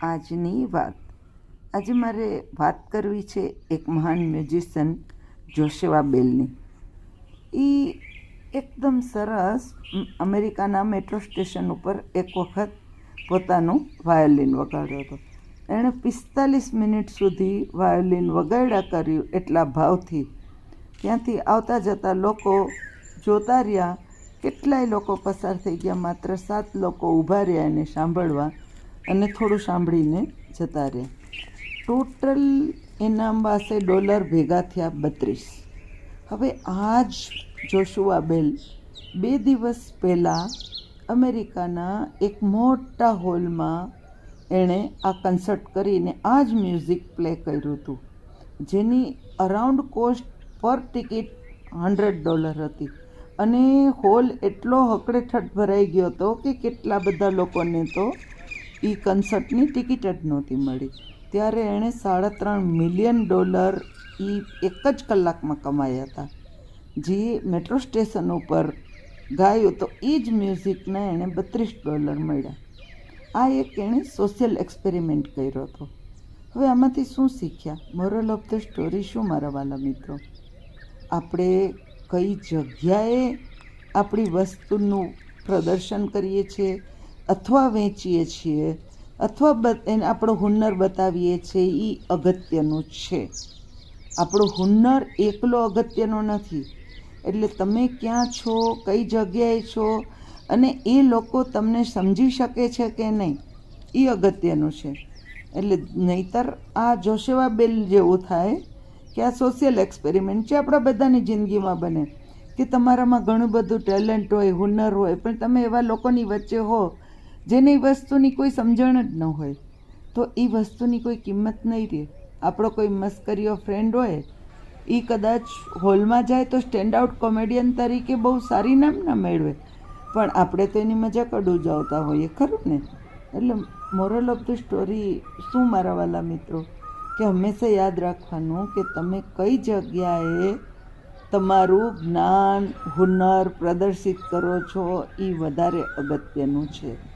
આજની વાત. આજે મારે વાત કરવી છે એક મહાન મ્યુઝિશિયન જોશેવા બેલની એ એકદમ સરસ અમેરિકાના મેટ્રો સ્ટેશન ઉપર એક વખત પોતાનું વાયોલિન વગાડ્યો હતો. એણે પિસ્તાલીસ મિનિટ સુધી વાયોલિન વગાડ્યા કર્યું એટલા ભાવથી. ત્યાંથી આવતા જતા લોકો જોતા રહ્યા. કેટલાય લોકો પસાર થઈ ગયા, માત્ર સાત લોકો ઊભા રહ્યા એને સાંભળવા. અને થોડું સાંભળીને જતા રહે. ટોટલ એના પાસે ડોલર ભેગા થયા બત્રીસ. હવે આ જ જોશુઆ બેલ બે દિવસ પહેલાં અમેરિકાના એક મોટા હોલમાં એણે આ કન્સર્ટ કરીને આ જ મ્યુઝિક પ્લે કર્યું હતું, જેની અરાઉન્ડ કોસ્ટ પર ટિકિટ હંડ્રેડ ડોલર હતી. અને હોલ એટલો હકડેઠટ ભરાઈ ગયો હતો કે કેટલા બધા લોકોને તો એ કન્સર્ટની ટિકિટ જ નહોતી મળી. ત્યારે એણે સાડા ત્રણ મિલિયન ડોલર એ એક જ કલાકમાં કમાયા હતા. જે મેટ્રો સ્ટેશન ઉપર ગાયું તો એ જ મ્યુઝિકના એણે બત્રીસ ડોલર મળ્યા. આ એક એણે સોશિયલ એક્સપેરિમેન્ટ કર્યો હતો. હવે આમાંથી શું શીખ્યા? મોરલ ઓફ ધ સ્ટોરી શું મારા વાલા મિત્રો? આપણે કઈ જગ્યાએ આપણી વસ્તુનું પ્રદર્શન કરીએ છીએ? અથવા વેચીએ છીએ, અથવા એને આપણો હુન્નર બતાવીએ છીએ એ અગત્યનું છે. આપણો હુન્નર એકલો અગત્યનો નથી. એટલે તમે ક્યાં છો, કઈ જગ્યાએ છો, અને એ લોકો તમને સમજી શકે છે કે નહીં એ અગત્યનું છે. એટલે નહીતર આ જોશેવા બેલ જેવું થાય, કે આ સોશિયલ એક્સપેરિમેન્ટ છે આપણા બધાની જિંદગીમાં બને, કે તમારામાં ઘણું બધું ટેલેન્ટ હોય, હુનર હોય, પણ તમે એવા લોકોની વચ્ચે હો જેને એ વસ્તુની કોઈ સમજણ જ ન હોય, તો એ વસ્તુની કોઈ કિંમત નહીં રહે. આપણો કોઈ મસ્કરીઓ ફ્રેન્ડ હોય એ કદાચ હોલમાં જાય તો સ્ટેન્ડ આઉટ કોમેડિયન તરીકે બહુ સારી નામ ના મેળવે. પણ આપણે તો એની મજાક અડુજાવતા હોઈએ, ખરું ને? એટલે મોરલ ઓફ ધ સ્ટોરી શું મારા વાલા મિત્રો? કે હંમેશા યાદ રાખવાનું કે તમે કઈ જગ્યાએ તમારું જ્ઞાન, હુનર પ્રદર્શિત કરો છો એ વધારે અગત્યનું છે.